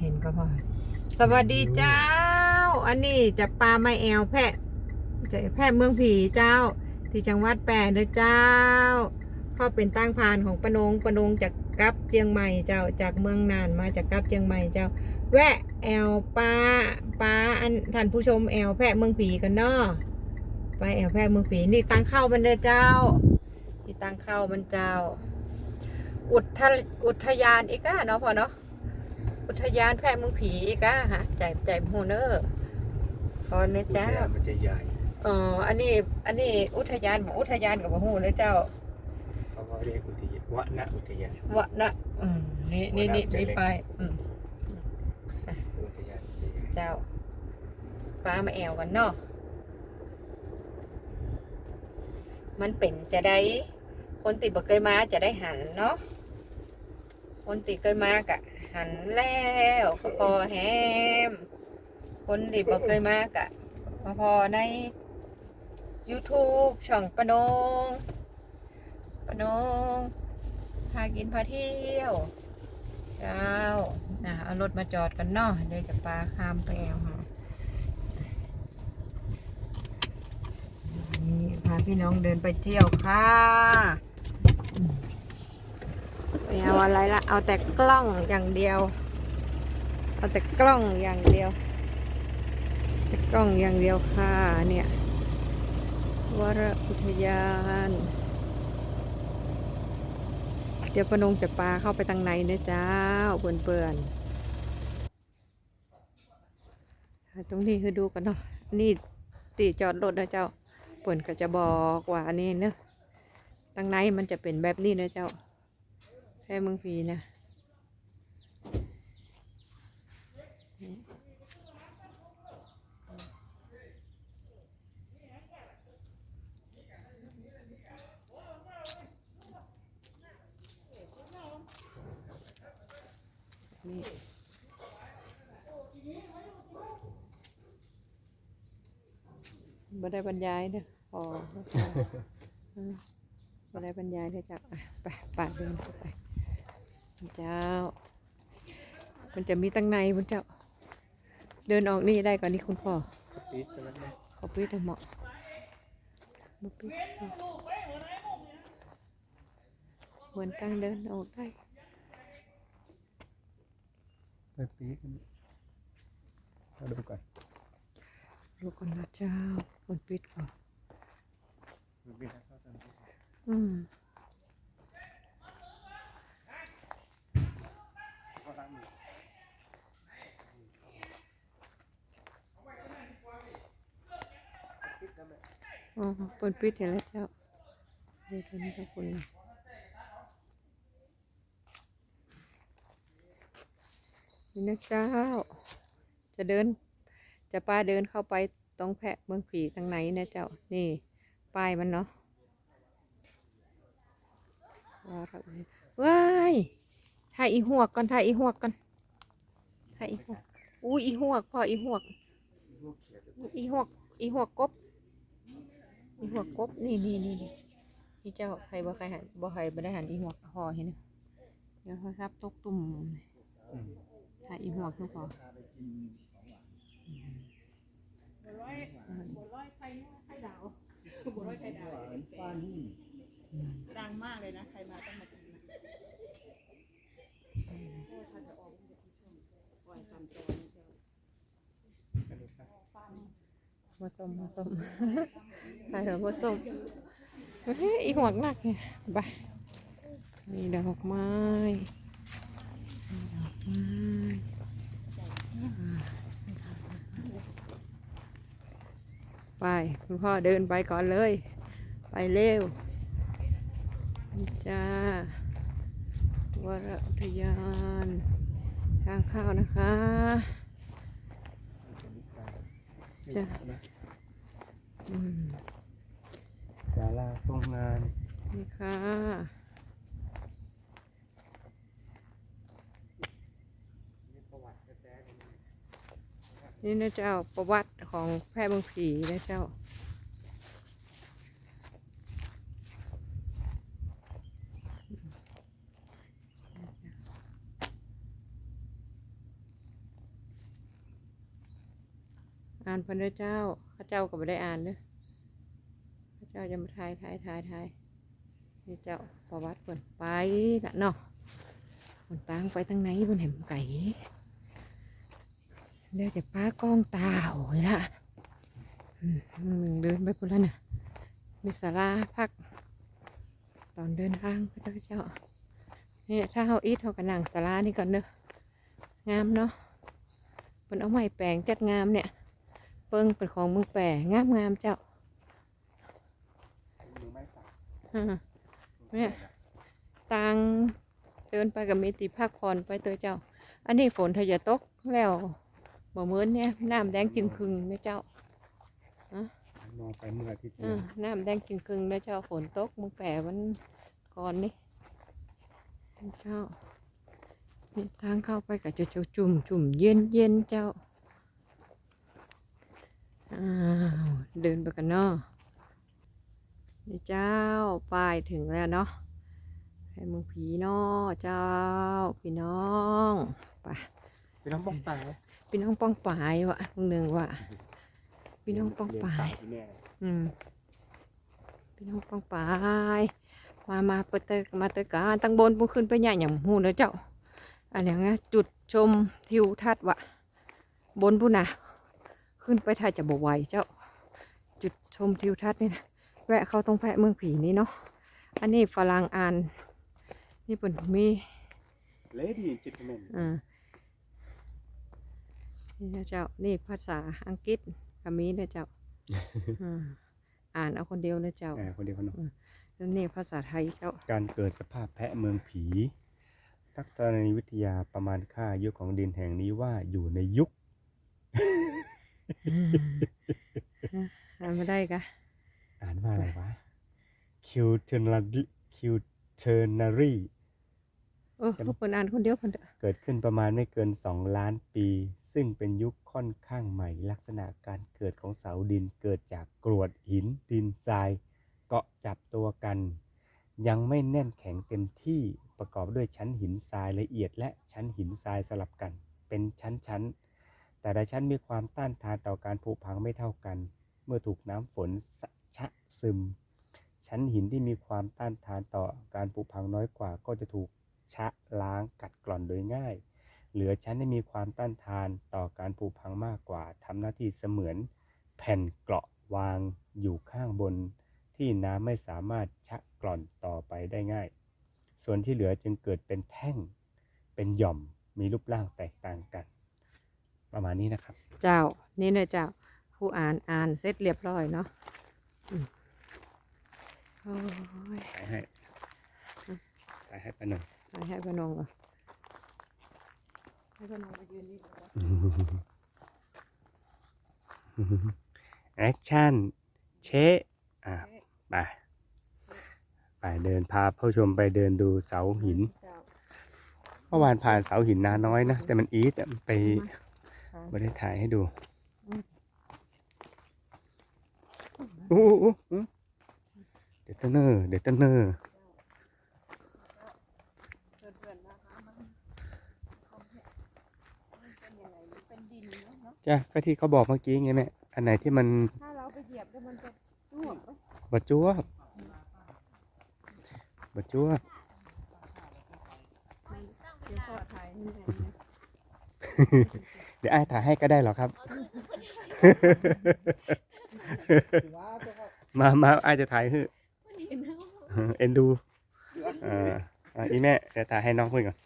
เห็นก็พอสวัสดีเจ้า อันนี้จะปลาไม้แอวแพะแพะเมืองผีเจ้า ที่จังหวัดแปรเด้อเจ้าพ่อเป็นตั้งพานของปนงปนงจากกับเจียงใหม่เจ้าจากเมืองนานมาจากกับเจียงใหม่เจ้า แวะแอวปลาปลาอันท่านผู้ชมแอวแพะเมืองผีกันเนาะไปแอวแพะเมืองผีนี่ตั้งเข้ามันเด้อเจ้านี่ตั้งเข้ามันเจ้าอุทยอุทยานอีกอะเนาะพอเนาะ อุทยานแพร่เมืองผีอีกอะฮะใจใจโฮเนอร์พอเนอะเจ้า มันจะใหญ่อ๋อ อันนี้ อันนี้อุทยานบอกอุทยานกับโฮเนอะเจ้าเขาก็เรียกอุทยานวนะอุทยานวะนะอืมนี่นี่นี่นี่ไปอืมอุทยานจะใหญ่เจ้าฟ้ามาแอวกันเนาะมันเป็นจะได้ คนติดบ่เคยมาจะได้หันเนาะคนติดเคยมากะ หันแล้วก็พอแฮม คนที่บ่เคยมากะมาพอใน YouTube ช่องปนงปนงพากินพาเที่ยวเจ้านะเอารถมาจอดกันเนาะเดี๋ยวจะปลาข้ามไปแอวหานี่พาพี่น้องเดินไปเที่ยวค่ะ ไม่เอาอะไรละเอาแต่กล้องอย่างเดียว เอาแต่กล้องอย่างเดียวแต่กล้องอย่างเดียวค่ะเนี่ยวรอุทยาน เดี๋ยวปนงจะปลาเข้าไปทางในนะเจ้าเปื่อนเปื่อนๆตรงนี้คือดูกันเนาะนี่ตีจอดรถนะเจ้าเปิ่นก็จะบอกว่าอันนี้เนอะทางในมันจะเป็นแบบนี้นะเจ้า ค่เมืองพีนะนี่บ่ได้บรรยายเด้อพออืมบ่ได้บรรยายเด้อเจ้าอะไปป่าเดินเข้าไป เจ้า มันจะมีตั้งในมันเจ้า เดินออกนี่ได้ก่อนนี่คุณพ่อปิดไปแล้วนะขอปิดให้เหมาะบ่ปิดเหมือนตั้งเดินออกได้ไปปิดกันเราดูก่อนลูกคนนะเจ้าคนปิดก่อนมันปิดแล้วก็ตามที่อืม เขาตั้งอยู่ อ๋อคนปิดเห็นแล้วเจ้าเดี๋ยวคนนี้เจ้าคนนี่นะเจ้า จะเดิน จะป้าเดินเข้าไปตรงแพะเมืองผีทางไหนนะเจ้า นี่ ป้ายมันเนาะว้าวว้ยถ่ายอีหวกก่อนถ่ายอีหวกก่อนถ่ายอีหวกอู้อีหวกพออีหวก อีหวก อีหวกกบ อีหวกกบนี่นี่นี่นี่นี่เจ้าใครบ่ใครหันบ่ใครบ่ได้หันอีหวกหอเห็นไหมเดี๋ยวโทรศัพท์ตกตุ่มอืมถ่ายอีหวกทุกพอดังมากเลยนะใครมาต้องมากินนะปล่อยตามตัวนี่เจ้าอันนี้ครับ มาส้มมาส้มถ่ายเถอะมาส้มเฮ้ยอีหวกหนักเนี่ยไปมีดอกไม้ดอกไม้ไปคุณพ่อเดินไปก่อนเลย ไปเร็วจ้าวรอุทยานทางเข้านะคะจ้ะ ศาลาทรงงาน นี่ค่ะ นี่ประวัติแท้ๆเลยนะเจ้าประวัติของแพทย์บางผีนะเจ้า อ่านเพันเด้อเจ้าข้าเจ้าก็ไม่ได้อ่านเด้อข้าเจ้าจะมาทายทายทายทายนี่เจ้าประวัติเพิ่นไปละเนาะมันตางไปทางไหนบนเห็นไก่เดี๋ยวจะป้ากล้องตาโอ้ยละเดินไปพุ่นแล้วน่ะมีศาลาพัก ตอนเดินทางพระเจ้าเนี่ยถ้าเฮาอีทเฮาก็นั่งศาลานี่ก่อนเด้องามเนาะเป็นเอาไม้แปลงจัดงามเนี่ย เปิ้งเป็นของเมึงแปลงงามงามๆเจ้ามือไม้สักอ่าเนี่ยตังเดินไปกับมีติพักผ่อนไปตัวเจ้า อันนี้ฝนถ้าจะตกแล้วบ่เหมือนเนี่ยน้ำแดงจึงครึงเนี่ยเจ้ามองไปเมื่ออาทิตย์อ่านี้น้ำแดงจึงครึงเนี่ยเจ้าฝนตกมึงแปลวันก่อนนี่เจ้านี่ทางเข้าไปกับเจ้าเจ้าจุ่มจุ่มเย็นเย็นเจ้า อ้าวเดินไปกันเนาะนี่เจ้าป้ายถึงแล้วเนาะให้เมืองผีเนาะเจ้าพี่น้องไปเป็นน้องป้องตายพี่น้องป้องปายวะมึงหนึ่งวะพี่น้องป้องปายแม่อืมพี่น้องป้องปายมามาเปิดเตยมาเตยการตั้งบนปุ่ขึ้นไปใหญ่อย่างหูเนอะเจ้าอันนี้นะจุดชมทิวทัศน์วะบนปุ่นนะ ขึ้นไปถ่ายจะบไหวเจ้า จุดชมทิวทัศน์นี่นะแวะเข้าตรงแพะเมืองผีนี่เนาะอันนี้ฝรั่งอ่านนี่เป็นมีเลดี้จิตเมนอ่านี่นะเจ้า นี่ภาษาอังกฤษก็มีนะเจ้าอ่าอ่านเอาคนเดียวนะเจ้าแคนเดียวกันเนาะแล้วนี่ภาษาไทยเจ้า การเกิดสภาพแพะเมืองผีนักธรณีวิทยาประมาณค่าอายุของดินแห่งนี้ว่าอยู่ในยุค อ่านไม่ได้กะอ่านว่าอะไรวะคิวเทอร์นารีคิวเทอร์นารีเออใช่ไหมพวกเปินอ่านคนเดียวคนเดียวเกิดขึ้นประมาณไม่เกิน 2 ล้านปี ซึ่งเป็นยุคค่อนข้างใหม่ ลักษณะการเกิดของเสาดินเกิดจากกรวดหินดินทราย เกาะจับตัวกัน ยังไม่แน่นแข็งเต็มที่ประกอบด้วยชั้นหินทรายละเอียดและชั้นหินทรายสลับกัน เป็นชั้นๆ แต่ละชั้นมีความต้านทานต่อการผุพังไม่เท่ากัน เมื่อถูกน้ำฝนชะซึม ชั้นหินที่มีความต้านทานต่อการผุพังน้อยกว่า ก็จะถูกชะล้างกัดกร่อนโดยง่าย เหลือชั้นที่มีความต้านทานต่อการผุพังมากกว่าทำหน้าที่เสมือน แผ่นเกราะวางอยู่ข้างบน ที่น้ำไม่สามารถชะกร่อนต่อไปได้ง่าย ส่วนที่เหลือจึงเกิดเป็นแท่ง เป็นหย่อมมีรูปร่างแตกต่างกัน ประมาณนี้นะครับ เจ้า นี่นะเจ้า ผู้อ่านอ่านเสร็จเรียบร้อยเนาะอืมโอ้ยถ่ายให้ถ่ายให้ปะหนึ่งไปให้พนงก่อนให้พนงมายืนนี่ก่อนแอคชั่นเชะอะไปไปเดินพาผู้ชมไปเดินดูเสาหินเจ้าเมื่อวานผ่านเสาหินนาน้อยนะ แต่มันอีทอะไปมา ไม่ได้ถ่ายให้ดูอืมอู้อู้อู้เดี๋ยวเตนเนอร์เดี๋ยวเตนเนอร์เพื่อนๆนะคะมันมันเป็นยังไงมันเป็นดินเนาะจ้ะก็ที่เขาบอกเมื่อกี้ไงแม่ อันไหนที่มัน ถ้าเราไปเหยียบแล้วมันจะร่วงไปบะจ้วบบะจ้วบเดี๋ยวขอถ่ายให้หน่อยนะ เดี๋ยวไอ้ายถ่ายให้ก็ได้หรอกครับ มามาไอ้ายจะถ่ายให้เอ็นดูอ่าอะอีแม่เดี๋ยวถ่ายให้น้องเพื่อนก่อน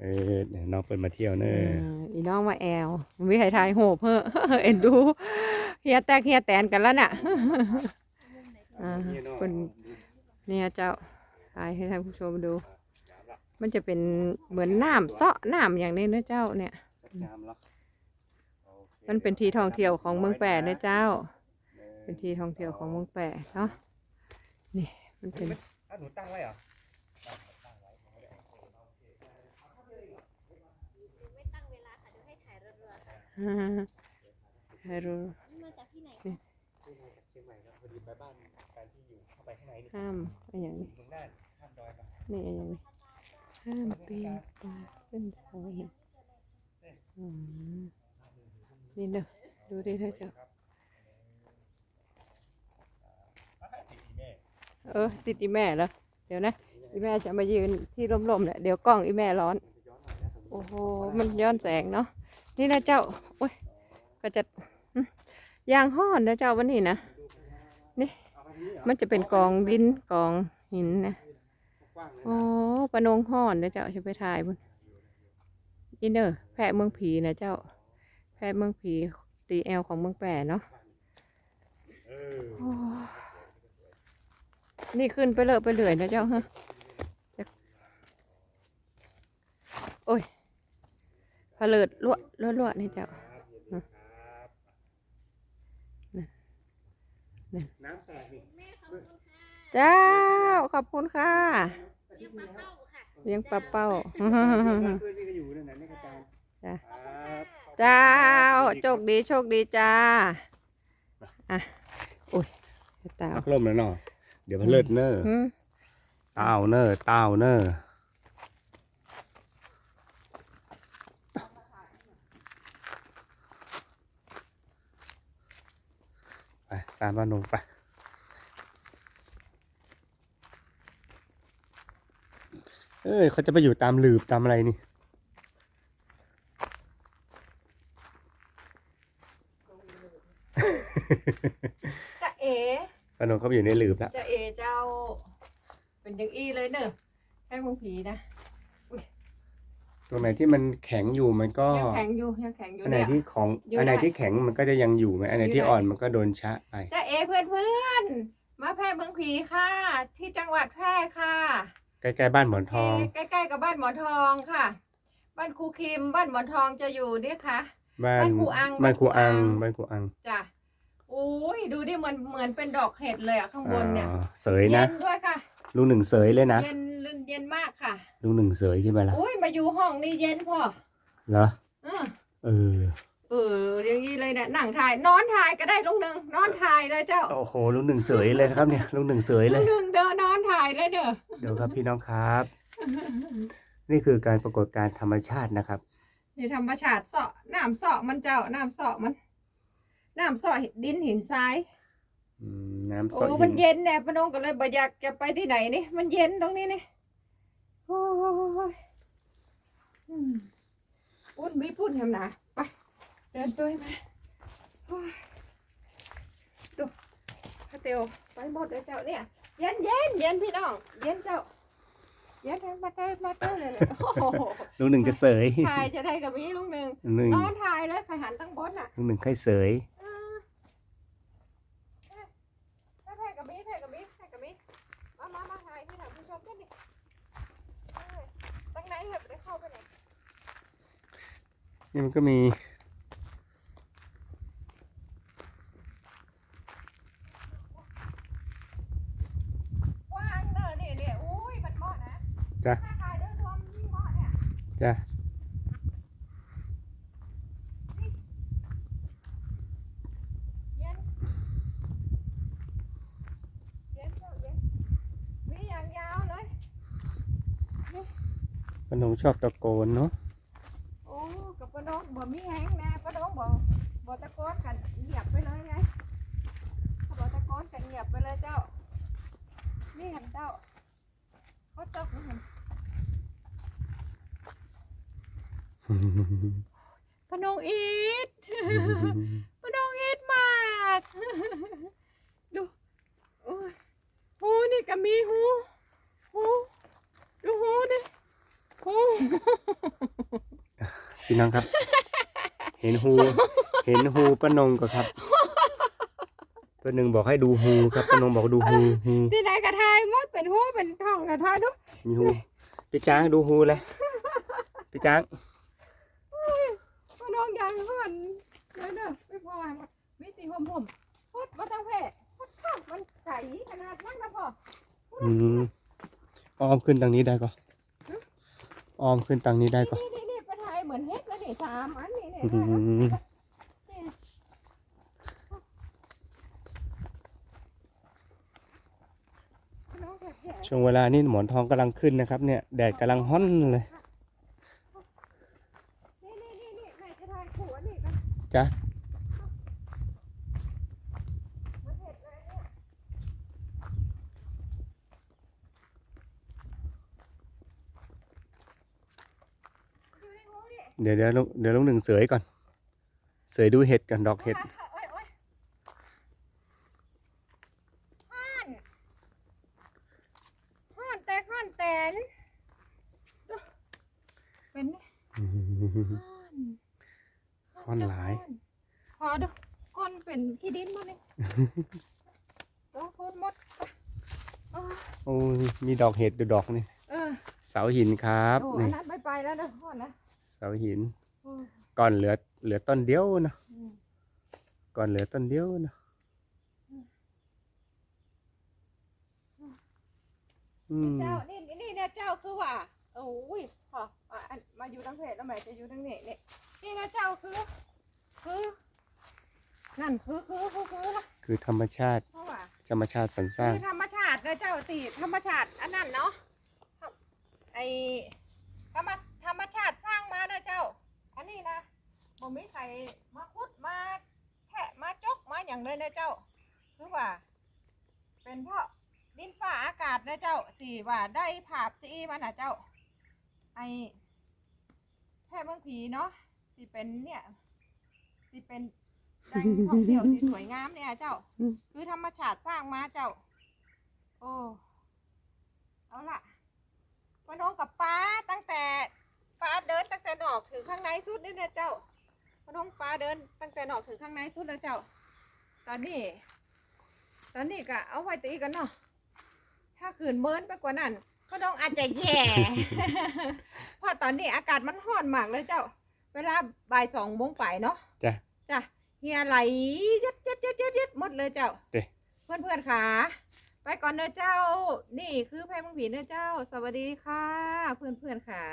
เออเดี๋ยวน้องเปิดมาเที่ยวเนอะอ่าอีน้องมาแอลมันมีใครถ่ายโหบเพ้อเอ็นดูเฮียแตกเฮียแตนกันแล้วน่ะอ่าเป็นเนี่ยเจ้าถ่ายให้ท่านผู้ชมดู มันจะเป็นเหมือนน้ำเซาะน้ำอย่างนี้นะเจ้าเนี่ย มันเป็นที่ท่องเที่ยวของเมืองแปะนะเจ้าเป็นที่ท่องเที่ยวของเมืองแปะเนาะนี่มันเป็นหนูตั้งไว้เหรออ่าให้รู้มาจากที่ไหนเชียงใหม่ครับพอดีไปบ้านแฟนที่อยู่เข้าไปข้างในนี่ห้ามอะไรอย่างนี้ตรงด้านข้ามดอยมานี่อะไรอย่างนี้ห้ามปีนป่ายขึ้นเขาหินอืมนี่ เด้อดูดิเธอเจ้าเออ ติดอีแม่แล้ว เดี๋ยวนะ อีแม่จะมายืนที่ร่มๆเนี่ยเดี๋ยวกล้องอีแม่ร้อน โอ้โห มันย้อนแสงเนาะ นี่นะเจ้า โอ้ย ก็จะยางห้อนนะเจ้าวันนี้นะ นี่ มันจะเป็นกองดินกองหินนะ โอ้ปะนงห้อนนะเจ้าจะไปถ่ายบุญ อินเนอร์แพะเมืองผีนะเจ้า แพะเมืองผีตีแอลของเมืองแปรเนาะโอ้นี่ขึ้นไปเลยไปเรื่อยนะเจ้าฮะจะโอ้ยผลิดลวดลวดลวดนี่เจ้าน้ำแตกนี่เจ้า ขอบคุณค่ะ เลี้ยงปลาเป้าเพื่อนนี่ก็อยู่นั่นน่ะนี่กระจายจ้ะครับเจ้าโชคดีโชคดีจ้าอะอุ้ยตาพักลมแล้วเนาะเดี๋ยวพะเลิดเนอร์หืมเต้าเนอร์เต้าเนอร์ไปตามบ้านนงไป เอ้ยเขาจะไปอยู่ตามหลืบตามอะไรนี่จะเอบ้านนงเขาไปอยู่ในหลืบแล้วจะเอเจ้า เป็นอย่างอี้เลยเนอะให้มึงผีนะตรงไหนที่มันแข็งอยู่มันก็ยังแข็งอยู่ยังแข็งอยู่อันไหนเนี่ย ที่ของอยู่อันไหนได้ที่แข็งมันก็จะยังอยู่ไหมอันไหนอยู่ที่ได้ อ่อนมันก็โดนชะไปจะเอเพื่อนเพื่อนๆมาแพร่เมืองผีค่ะ ที่จังหวัดแพร่ค่ะ ใกล้ๆบ้านหมอนทอง ใกล้ๆกับบ้านหมอนทองค่ะ บ้านครูคิม บ้านหมอนทองจะอยู่นี่ค่ะ บ้านบ้านครูอังบ้านครูอังบ้านครูอังบ้านครูอังจ้ะโอ้ยดูดิเหมือนเหมือนเป็นดอกเห็ดเลยอะข้างบนเนี่ยอ่าเสยนะ เย็นด้วยค่ะ ลุงหนึ่งเสยเลยนะ เย็นเย็นมากค่ะ ลุงหนึ่งเสยขึ้นมาละอุ้ยมาอยู่ห้องนี่เย็นพอเหรอเออเออ เอออย่างนี้เลยเนี่ยนั่งถ่ายนอนถ่ายก็ได้ลุงหนึ่งนอนถ่ายเลยเจ้าโอ้โห ลุงหนึ่งเสยเลยนะครับเนี่ย ลุงหนึ่งเสยเลลุย งหนึ่งเดินนอนถ่ายเลยเด้อเดี๋ยวครับพี่น้องครับ นี่คือการปรากฏการณ์ธรรมชาตินะครับนี่ธรรมชาติเสาะน้ำเสาะมันเจ้าน้ำเสาะมันน้ำเสาะดินหินทรายอืมน้ำโอ้สดมันเย็นแน่ปะน้องก็เลยบ่อยากจะไปที่ไหนนี่มันเย็นตรงนี้นี่โอ้ยอืมปุ่นมีปุ่นแฮมนะไปเดินตัวมาโอ้ยดูพระเตียวไปหมดเลยเจ้าเนี่ย เย็นเย็นเย็นพี่น้อง เย็นเจ้า เย็นมาเต้มาเต้เลยเลยโอ้โหลุงหนึ่งจะเสยถ่ายจะได้กับมีลุงหนึ่งลุงหนึ่งนอนถ่ายเลยใครหันตั้งบนน่ะลุงหนึ่งค่อยเสยอ่าแพ่กับมีแพ่กับมีแพ่กับมีมามามาถ่ายให้ท่านผู้ชมกันดิเอ้ยตั้งไหนเหรอไม่ได้เข้าไปไหนนี่มันก็มี กว้างเนอะนี่เนี่ยอุ้ยมันเหมาะนะ จ้ะถ้าถ่ายเดินรวมยิ่งเหมาะเนี่ยจ้ะป้านงยาวเลยปานงชอบตะโกนเนาะ โอ้กับปะน้องบ่มีแห้งน่ปะน้องบ่บ่ตะโกนกันเงียบไปเลยไงบ่ตะโกนกันเงียบไปเลยเจ้า นี่เห็นเจ้าเขาจอกนี่เห็น ปะน้องอีทปะน้องอีทมาก ดูโอ้ยหูนี่ก็มีหู หู ดูหูดิหูพี่น้องครับ เห็นฮูเห็นฮูป้านงก็ครับป้าหนึ่งบอกให้ดูฮูครับป้านงบอกดูฮูฮูที่ไหนกระทายมดเป็นหูเป็นท้องกระทายดูมีฮูพี่จ้างดูฮูเลยพี่จ้างมา น้องยังเพื่อนเด้อเด้อไม่พอมีตีห่มห่มสดมาตั้งแพ่สดข้าวมันใสขนาดนั้นนะพ่ออืมอ้อมขึ้นทางนี้ได้ก็อ้อมขึ้นทางนี้ได้ก็นี่นี่นี่ไปทายเหมือนเฮ็ดแล้วนี่สามอันนี่เนี่ยอืมน้องแผลช่วงเวลานี้หมอนทองกำลังขึ้นนะครับ เนี่ยแดดกำลังฮ้อนเลย จ๊ะเดี๋ยวเดี๋ยวลุงเดี๋ยวลุงหนึ่งเสยก่อน เสยดูเห็ดก่อนดอกเห็ด โอ้ยโอ้ยมีดอกเห็ดดูดอกนี่เออเสาหินครับโอ้อันี่นนั้นไม่ไปแล้วเด้อฮ้อนนะเสาหินโอ้ยก่อนเหลือเหลือต้นเดียวนะอืมก่อนเหลือต้นเดียวนะอืมเจ้านี่นี่เนี่ยเจ้าคือว่าโอ้ยพออะอันมาอยู่ทั้งเพจแล้วแม่จะอยู่ทั้งนี้นี่นี่นะเจ้าคือคือนั่นคือคือคือคือนะคือธรรมชาติ เพราะว่า ธรรมชาติสรรสร้าง คือธรรมชาตินะเจ้าตีธรรมชาติอันนั้นเนาะไอธรรมธรรมชาติสร้างมานะเจ้า อันนี้นะบ่มีใครมาขุดมาแทะมาจกมาอย่างเลยนะเจ้า คือว่า เป็นเพราะดินฟ้าอากาศนะเจ้าที่ว่าได้ภาพที่มันนะเจ้า ไอแพร่เมืองผีเนาะที่เป็นเนี่ยที่เป็น แหล่งท่องเที่ยวที่สวยงามเนี่ยเจ้า คือธรรมชาติสร้างมาเจ้า โอ้ เอาล่ะปะน้องกับป้าตั้งแต่ป้าเดินตั้งแต่นอกถึงข้างในสุดเลยนะเจ้าปะน้องป้าเดินตั้งแต่นอกถึงข้างในสุดแล้วเจ้า ตอนนี้ ตอนนี้ก็เอาไว้ตีกันเนาะ ถ้าขืนเมินไปกว่านั้นก็ต้องอาจจะแย่ เพราะตอนนี้อากาศมันร้อนมากเลยเจ้า เวลาบ่ายสองโมงไปเนาะ จ้ะ จ้ะ เฮียไหลยัดยัดยัดยัดยัดหมดเลยเจ้าเด้ เพื่อนเพื่อนๆขาไปก่อนเนอะเจ้า นี่คือแพรมังผีเนอะเจ้า สวัสดีค่ะ เพื่อนเพื่อนๆขา